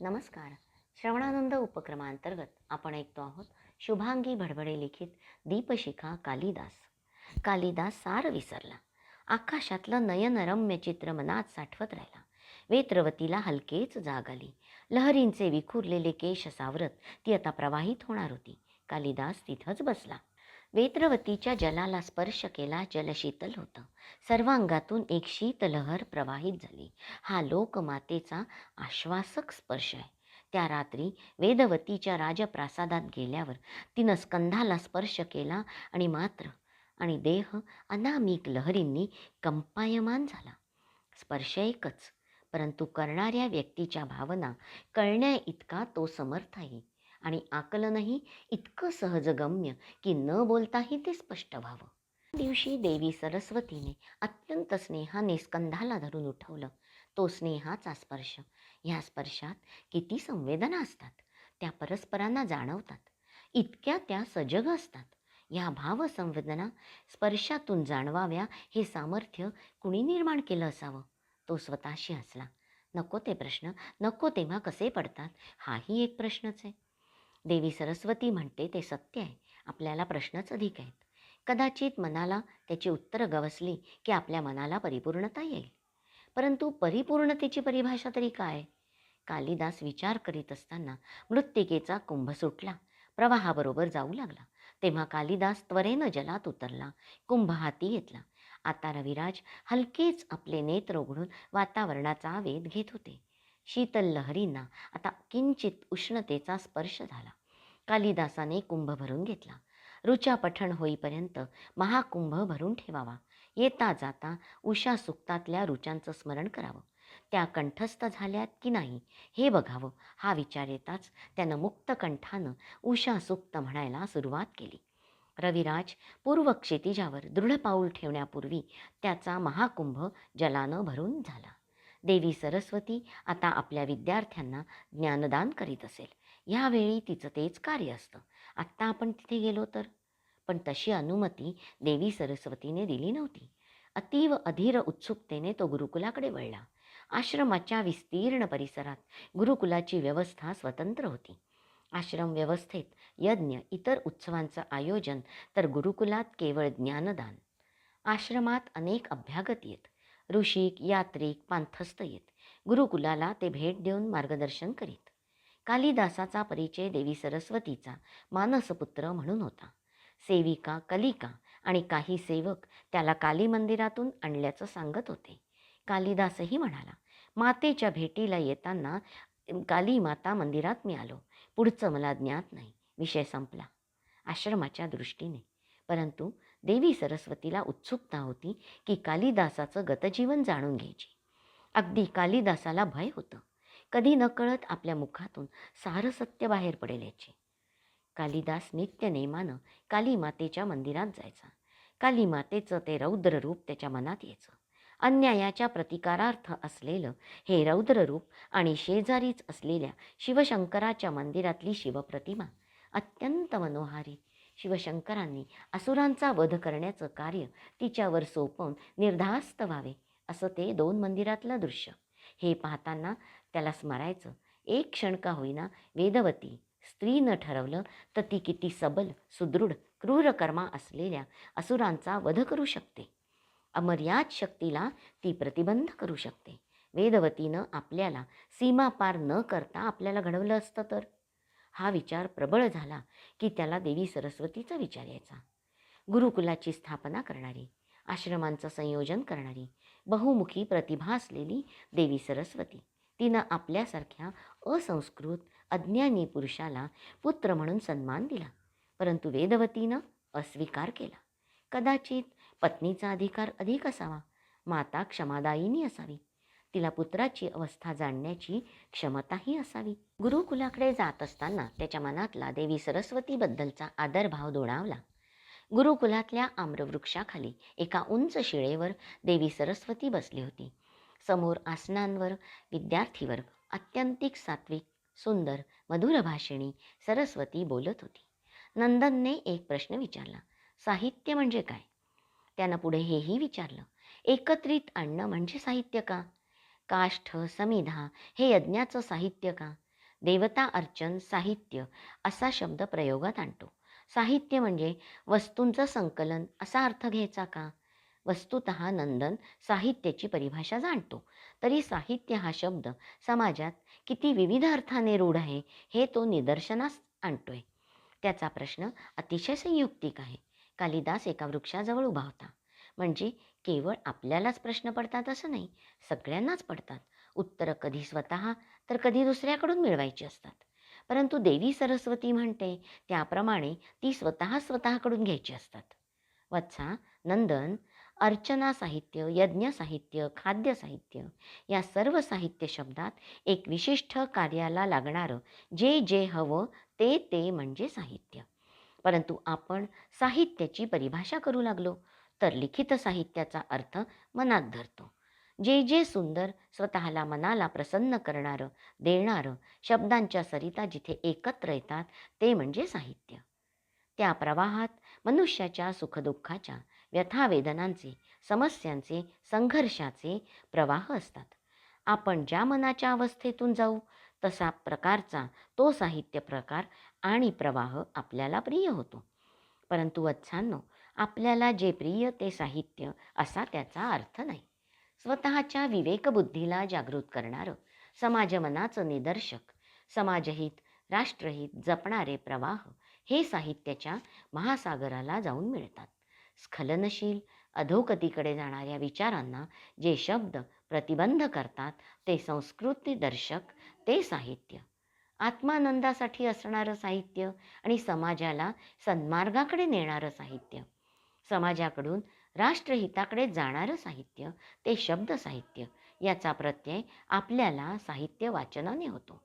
नमस्कार. श्रवणानंद उपक्रमांतर्गत आपण ऐकतो आहोत शुभांगी भडभडे लिखित दीपशिखा कालिदास. कालिदास सार विसरला. आकाशातलं नयनरम्य चित्र मनात साठवत राहिला. वेत्रवतीला हलकेच जाग आली. लहरींचे विखुरलेले केश सावरत ती आता प्रवाहित होणार होती. कालिदास तिथंच बसला. वेत्रवतीच्या जलाला स्पर्श केला जल शीतल होतं. सर्वांगातून एक शीतलहर प्रवाहित झाली. हा लोकमातेचा आश्वासक स्पर्श आहे. त्या रात्री वेदवतीच्या राजप्रासादात गेल्यावर तिनं स्कंधाला स्पर्श केला आणि मात्र आणि देह अनामिक लहरींनी कंपायमान झाला. स्पर्श एकच परंतु करणाऱ्या व्यक्तीच्या भावना कळण्या इतका तो समर्थ आहे. आणि आकलनही इतकं सहजगम्य की न बोलताही ते स्पष्ट व्हावं. दिवशी देवी सरस्वतीने अत्यंत स्नेहाने स्कंधाला धरून उठवलं. तो स्नेहाचा स्पर्श ह्या स्पर्शात किती संवेदना असतात त्या परस्परांना जाणवतात. इतक्या त्या सजग असतात. ह्या भावसंवेदना स्पर्शातून जाणवाव्या हे सामर्थ्य कुणी निर्माण केलं असावं? तो स्वतःशी असला नको ते प्रश्न नको तेव्हा कसे पडतात? हाही एक प्रश्नच आहे. देवी सरस्वती म्हणते ते सत्य आहे. आपल्याला प्रश्नच अधिक आहेत. कदाचित मनाला त्याची उत्तरं गवसली की आपल्या मनाला परिपूर्णता येईल. परंतु परिपूर्णतेची परिभाषा तरी काय? कालिदास विचार करीत असताना मृत्तिकेचा कुंभ सुटला. प्रवाहाबरोबर जाऊ लागला. तेव्हा कालिदास त्वरेनं जलात उतरला. कुंभ हाती घेतला आता रविराज हलकेच आपले नेत्र उघडून वातावरणाचा वेध घेत होते. शीतल लहरींना आता किंचित उष्णतेचा स्पर्श झाला. कालिदासाने कुंभ भरून घेतला. ऋचा पठण होईपर्यंत महाकुंभ भरून ठेवावा. येता जाता उषा सुक्तातल्या ऋचांचं स्मरण करावं. त्या कंठस्थ झाल्यात की नाही हे बघावं हा विचार येताच त्यानं मुक्त कंठानं उषा सुक्त म्हणायला सुरुवात केली. रविराज पूर्व क्षितिजावर दृढ पाऊल ठेवण्यापूर्वी त्याचा महाकुंभ जलानं भरून झाला. देवी सरस्वती आता आपल्या विद्यार्थ्यांना ज्ञानदान करीत असेल. यावेळी तिचं तेच कार्य असतं. आत्ता आपण तिथे गेलो तर? पण तशी अनुमती देवी सरस्वतीने दिली नव्हती. अतीव अधीर उत्सुकतेने तो गुरुकुलाकडे वळला. आश्रमाच्या विस्तीर्ण परिसरात गुरुकुलाची व्यवस्था स्वतंत्र होती. आश्रम व्यवस्थेत यज्ञ इतर उत्सवांचं आयोजन तर गुरुकुलात केवळ ज्ञानदान. आश्रमात अनेक अभ्यागत येत. ऋषिक यात्रिक पांथस्थ येत. गुरुकुलाला ते भेट देऊन मार्गदर्शन करीत. कालिदासाचा परिचय देवी सरस्वतीचा मानसपुत्र म्हणून होता. सेविका कलिका आणि काही सेवक त्याला काली मंदिरातून आणल्याचं सांगत होते. कालिदासही म्हणाला मातेच्या भेटीला येताना काली माता मंदिरात मी आलो. पुढचं मला ज्ञात नाही. विषय संपला. आश्रमाच्या दृष्टीने. परंतु देवी सरस्वतीला उत्सुकता होती की कालिदासाचं गतजीवन जाणून घ्यायची. अगदी कालिदासाला भय होतं. कधी नकळत आपल्या मुखातून सारं सत्य बाहेर पडेल याची. कालिदास नित्य नेमानं काली मातेच्या मंदिरात जायचा. काली मातेचं ते रौद्र रूप त्याच्या मनात यायचं. अन्यायाच्या प्रतिकारार्थ असलेलं हे रौद्र रूप आणि शेजारीच असलेल्या शिवशंकराच्या मंदिरातली शिवप्रतिमा अत्यंत मनोहारी. शिवशंकरांनी असुरांचा वध करण्याचं कार्य तिच्यावर सोपवून निर्धास्त व्हावे असं ते दोन मंदिरातलं दृश्य. हे पाहताना त्याला स्मरायचं. एक क्षण का होईना वेदवती स्त्रीनं ठरवलं तर ती किती सबल सुदृढ क्रूरकर्मा असलेल्या असुरांचा वध करू शकते. अमर्याद शक्तीला ती प्रतिबंध करू शकते. वेदवतीनं आपल्याला सीमा पार न करता आपल्याला घडवलं असतं तर? हा विचार प्रबळ झाला की त्याला देवी सरस्वतीचा विचार यायचा. गुरुकुलाची स्थापना करणारी आश्रमांचं संयोजन करणारी बहुमुखी प्रतिभा असलेली देवी सरस्वती तिनं आपल्यासारख्या असंस्कृत अज्ञानी पुरुषाला पुत्र म्हणून सन्मान दिला. परंतु वेदवतीनं अस्वीकार केला. कदाचित पत्नीचा अधिकार अधिक असावा माता क्षमादायिनी असावी तिला पुत्राची अवस्था जाणण्याची क्षमताही असावी. गुरुकुलाकडे जात असताना त्याच्या मनातला देवी सरस्वतीबद्दलचा आदरभाव दोणावला गुरुकुलातल्या आम्रवृक्षाखाली एका उंच शिळेवर देवी सरस्वती बसली होती. समोर आसनांवर विद्यार्थीवर अत्यंतिक सात्विक सुंदर मधुर भाषिणी सरस्वती बोलत होती. नंदनने एक प्रश्न विचारला साहित्य म्हणजे काय? त्यानं पुढे हेही विचारलं एकत्रित आणणं म्हणजे साहित्य का? काष्ठ समिधा हे यज्ञाचं साहित्य का? देवता अर्चन साहित्य असा शब्द प्रयोगात आणतो. साहित्य म्हणजे वस्तूंचं संकलन असा अर्थ घ्यायचा का? वस्तुत नंदन साहित्याची परिभाषा जाणतो. तरी साहित्य हा शब्द समाजात किती विविध अर्थाने रूढ आहे हे तो निदर्शनास आणतोय. त्याचा प्रश्न अतिशय संयुक्तिक आहे. कालिदास एका वृक्षाजवळ उभा होता. म्हणजे केवळ आपल्यालाच प्रश्न पडतात असं नाही सगळ्यांनाच पडतात. उत्तरं कधी स्वतः तर कधी दुसऱ्याकडून मिळवायची असतात. परंतु देवी सरस्वती म्हणते त्याप्रमाणे ती स्वतः स्वतःकडून घ्यायची असतात. वत्सा नंदन अर्चना साहित्य यज्ञ साहित्य खाद्य साहित्य या सर्व साहित्य शब्दात एक विशिष्ट कार्याला लागणारं जे जे हवं ते ते म्हणजे साहित्य. परंतु आपण साहित्याची परिभाषा करू लागलो तर लिखित साहित्याचा अर्थ मनात धरतो. जे जे सुंदर स्वतःला मनाला प्रसन्न करणारं देणारं शब्दांच्या सरिता जिथे एकत्र येतात ते म्हणजे साहित्य. त्या प्रवाहात मनुष्याच्या सुखदुःखाच्या व्यथावेदनांचे समस्यांचे संघर्षाचे प्रवाह असतात. आपण ज्या मनाच्या अवस्थेतून जाऊ तसा प्रकारचा तो साहित्य प्रकार आणि प्रवाह आपल्याला प्रिय होतो. परंतु वत्सांनो आपल्याला जे प्रिय ते साहित्य असा त्याचा अर्थ नाही. स्वतःच्या विवेकबुद्धीला जागृत करणारं समाजमनाचं निदर्शक समाजहित राष्ट्रहित जपणारे प्रवाह हे साहित्याच्या महासागराला जाऊन मिळतात. स्खलनशील अधोगतीकडे जाणाऱ्या विचारांना जे शब्द प्रतिबंध करतात ते संस्कृती दर्शक ते साहित्य. आत्मानंदासाठी असणारं साहित्य आणि समाजाला सन्मार्गाकडे नेणारं साहित्य. समाजाकडून राष्ट्रहिताकडे जाणारं साहित्य ते शब्द साहित्य. याचा प्रत्यय आपल्याला साहित्य वाचनाने होतो.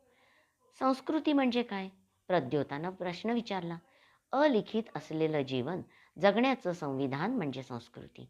संस्कृती म्हणजे काय? प्रद्योतानं प्रश्न विचारला. अलिखित असलेलं जीवन जगण्याचं संविधान म्हणजे संस्कृती.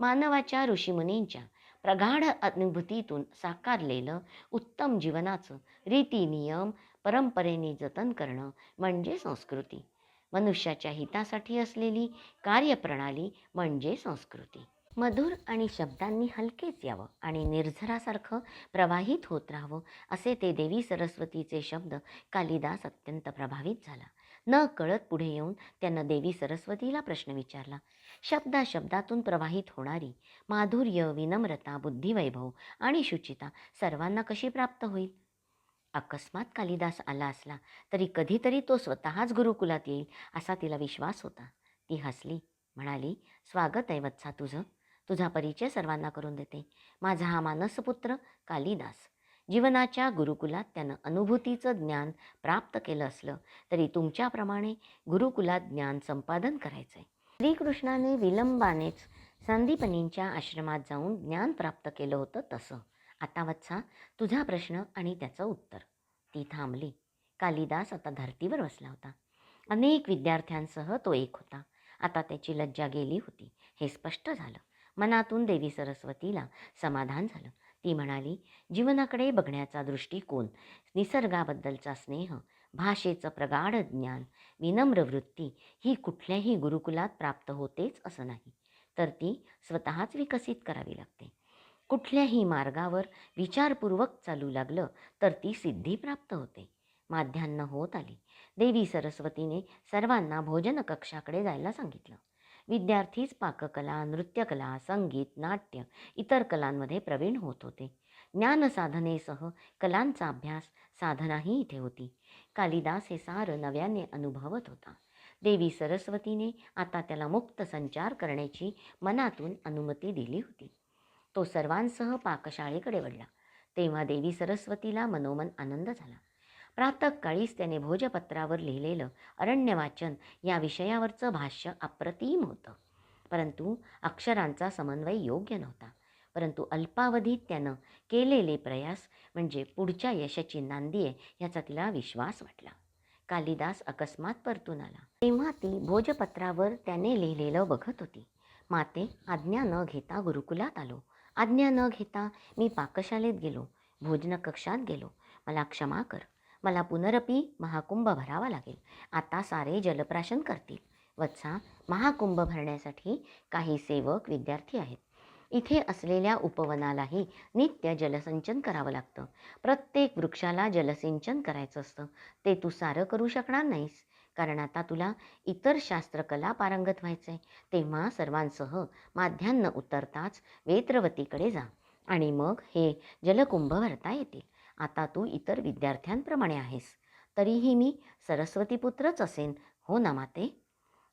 मानवाच्या ऋषीमुनींच्या प्रगाढ अनुभूतीतून साकारलेलं उत्तम जीवनाचं रीती नियम परंपरेने जतन करणं म्हणजे संस्कृती. मनुष्याच्या हितासाठी असलेली कार्यप्रणाली म्हणजे संस्कृती. मधुर आणि शब्दांनी हलकेच यावं आणि निर्झरासारखं प्रवाहित होत राहावं असे ते देवी सरस्वतीचे शब्द कालिदास अत्यंत प्रभावित झाला. न कळत पुढे येऊन त्यानं देवी सरस्वतीला प्रश्न विचारला. शब्दा शब्दातून प्रवाहित होणारी माधुर्य विनम्रता बुद्धिवैभव आणि शुचिता सर्वांना कशी प्राप्त होईल? अकस्मात कालिदास आला असला तरी कधीतरी तो स्वतःच गुरुकुलात येईल असा तिला विश्वास होता. ती हसली म्हणाली स्वागत आहे वत्सा तुझं. तुझा परिचय सर्वांना करून देते. माझा हा मानसपुत्र कालिदास. जीवनाच्या गुरुकुलात त्यानं अनुभूतीचं ज्ञान प्राप्त केलं असलं तरी तुमच्याप्रमाणे गुरुकुलात ज्ञान संपादन करायचं आहे श्रीकृष्णाने विलंबानेच संदीपनींच्या आश्रमात जाऊन ज्ञान प्राप्त केलं होतं तसं. आता वत्सा तुझा प्रश्न आणि त्याचं उत्तर. ती थांबली. कालिदास आता धर्तीवर बसला होता. अनेक विद्यार्थ्यांसह तो एक होता. आता त्याची लज्जा गेली होती. हे स्पष्ट झालं. मनातून देवी सरस्वतीला समाधान झालं. ती म्हणाली जीवनाकडे बघण्याचा दृष्टिकोन निसर्गाबद्दलचा स्नेह भाषेचं प्रगाढ ज्ञान विनम्र वृत्ती ही कुठल्याही गुरुकुलात प्राप्त होतेच असं नाही. तर ती स्वतःच विकसित करावी लागते. कुठल्याही मार्गावर विचारपूर्वक चालू लागलं तर ती सिद्धी प्राप्त होते. माध्यान्ह होत आली. देवी सरस्वतीने सर्वांना भोजन कक्षाकडे जायला सांगितलं. विद्यार्थीच पाककला नृत्यकला संगीत नाट्य इतर कलांमध्ये प्रवीण होत होते. ज्ञानसाधनेसह कलांचा अभ्यास साधनाही इथे होती. कालिदास हे सार नव्याने अनुभवत होता. देवी सरस्वतीने आता त्याला मुक्त संचार करण्याची मनातून अनुमती दिली होती. तो सर्वांसह पाकशाळेकडे वळला. तेव्हा देवी सरस्वतीला मनोमन आनंद झाला. प्रातःकाळीच त्याने भोजपत्रावर लिहिलेलं अरण्यवाचन या विषयावरचं भाष्य अप्रतिम होतं. परंतु अक्षरांचा समन्वय योग्य नव्हता. परंतु अल्पावधीत त्यानं केलेले प्रयास म्हणजे पुढच्या यशाची नांदी आहे याचा तिला विश्वास वाटला. कालिदास अकस्मात परतून आला. तेव्हा ती भोजपत्रावर त्याने लिहिलेलं बघत होती. माते आज्ञा न घेता गुरुकुलात आलो. आज्ञा न घेता मी पाकशालेत गेलो. भोजन कक्षात गेलो. मला क्षमा कर. मला पुनरपी महाकुंभ भरावा लागेल. आता सारे जलप्राशन करतील. वत्सा महाकुंभ भरण्यासाठी काही सेवक विद्यार्थी आहेत. इथे असलेल्या उपवनालाही नित्य जलसिंचन करावं लागतं. प्रत्येक वृक्षाला जलसिंचन करायचं असतं. ते तू सारं करू शकणार नाहीस. कारण आता तुला इतर शास्त्रकला पारंगत व्हायचं आहे तेव्हा सर्वांसह माध्यान्ह उतरताच वेत्रवतीकडे जा. आणि मग हे जलकुंभ भरता येतील. आता तू इतर विद्यार्थ्यांप्रमाणे आहेस. तरीही मी सरस्वतीपुत्रच असेन हो ना माते?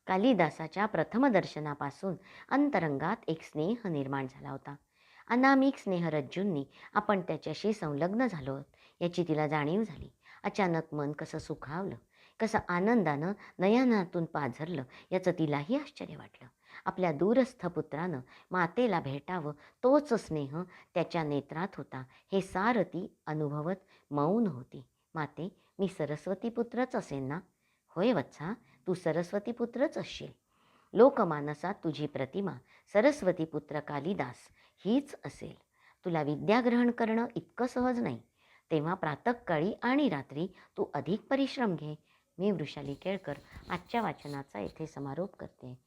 कालिदासाच्या प्रथमदर्शनापासून अंतरंगात एक स्नेह निर्माण झाला होता. अनामिक स्नेहरज्जूंनी आपण त्याच्याशी संलग्न झालो आहोत याची तिला जाणीव झाली. अचानक मन कसं सुखावलं कसं आनंदानं नयनातून पाझरलं याचं तिलाही आश्चर्य वाटलं. आपल्या दूरस्थ पुत्रानं मातेला भेटावं तोच स्नेह त्याच्या नेत्रात होता. हे सार ती अनुभवत मौन होती. माते मी सरस्वती पुत्रच असेन ना? होय वत्सा तू सरस्वती पुत्रच असशील. लोकमानसात तुझी प्रतिमा सरस्वती पुत्र कालिदास हीच असेल. तुला विद्याग्रहण करणं इतकं सहज नाही. तेव्हा प्रातःकाळी आणि रात्री तू अधिक परिश्रम घे. मी वृषाली केळकर आजच्या वाचनाचा येथे समारोप करते.